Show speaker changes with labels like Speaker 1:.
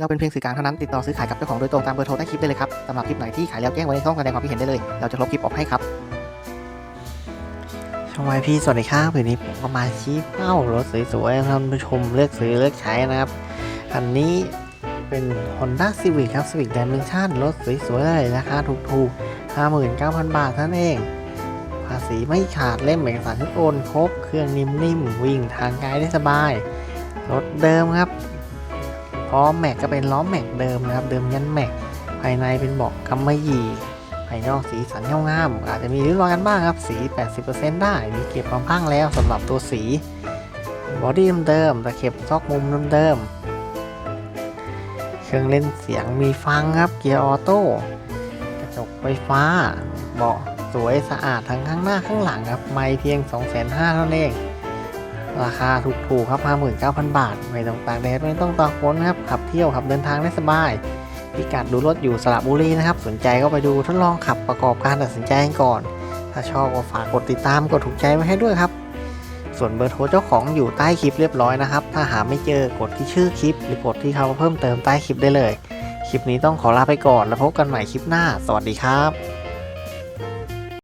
Speaker 1: เราเป็นเพียงสื่อกลางเท่านั้นติดต่อซื้อขายกับเจ้าของโดยตรงตามเบอร์โทรใต้คลิปได้เลยครับสำหรับคลิปไหนที่ขายแล้วแจ้งไว้ในช่องแสดงความคิดเห็นได้เลย เราจะลบคลิปออกให้ครับ
Speaker 2: ช่องไวพี่สวัสดีครับวันนี้ผมก็มาชี้เป้ารถสวยๆให้ท่านผู้ชมเลือกซื้อเลือกใช้นะครับอันนี้เป็น Honda Civic ครับ Civic Dimension รถสวยๆเลยราคาถูกๆ 59,000 บาทเท่านั้นเอง ภาษีไม่ขาดเล่มเอกสารทุกโอนครบ เครื่องนิ่มๆ วิ่งทางไกลได้สบาย รถเดิมครับ พร้อมแม็กก็เป็นล้อแม็กเดิมนะครับ เดิมยันแม็ก ภายในเป็นเบาะกำมะหยี่ภายนอกสีสันเงางามอาจจะมีริ้วรอยกันบ้างครับ สี 80%ได้ มีเก็บความพังแล้วสำหรับตัวสี บอดี้เดิมๆตะเข็บซอกมุมเดิมๆเครื่องเล่นเสียงมีฟังครับ เกียร์ออโต้กระจกไฟฟ้า เบาะสวยสะอาดทั้งข้างหน้าข้างหลังครับ ไม่เพียง 2,500เท่านั้นเอง ราคาถูกๆครับ 59,000 บาท ไม่ต้องตากแดดไม่ต้องตากฝนครับ ขับเที่ยวขับเดินทางได้สบาย พิกัดดูรถอยู่สระบุรีนะครับ สนใจก็ไปดูทดลองขับประกอบการตัดสินใจกันก่อน ถ้าชอบก็ฝากกดติดตามกดถูกใจไว้ให้ด้วยครับ ส่วนเบอร์โทรเจ้าของอยู่ใต้คลิปเรียบร้อยนะครับ ถ้าหาไม่เจอกดที่ชื่อคลิป หรือกดที่คำว่าเพิ่มเติมใต้คลิปได้เลย คลิปนี้ต้องขอลาไปก่อนแล้วพบกันใหม่คลิปหน้า สวัสดีครับ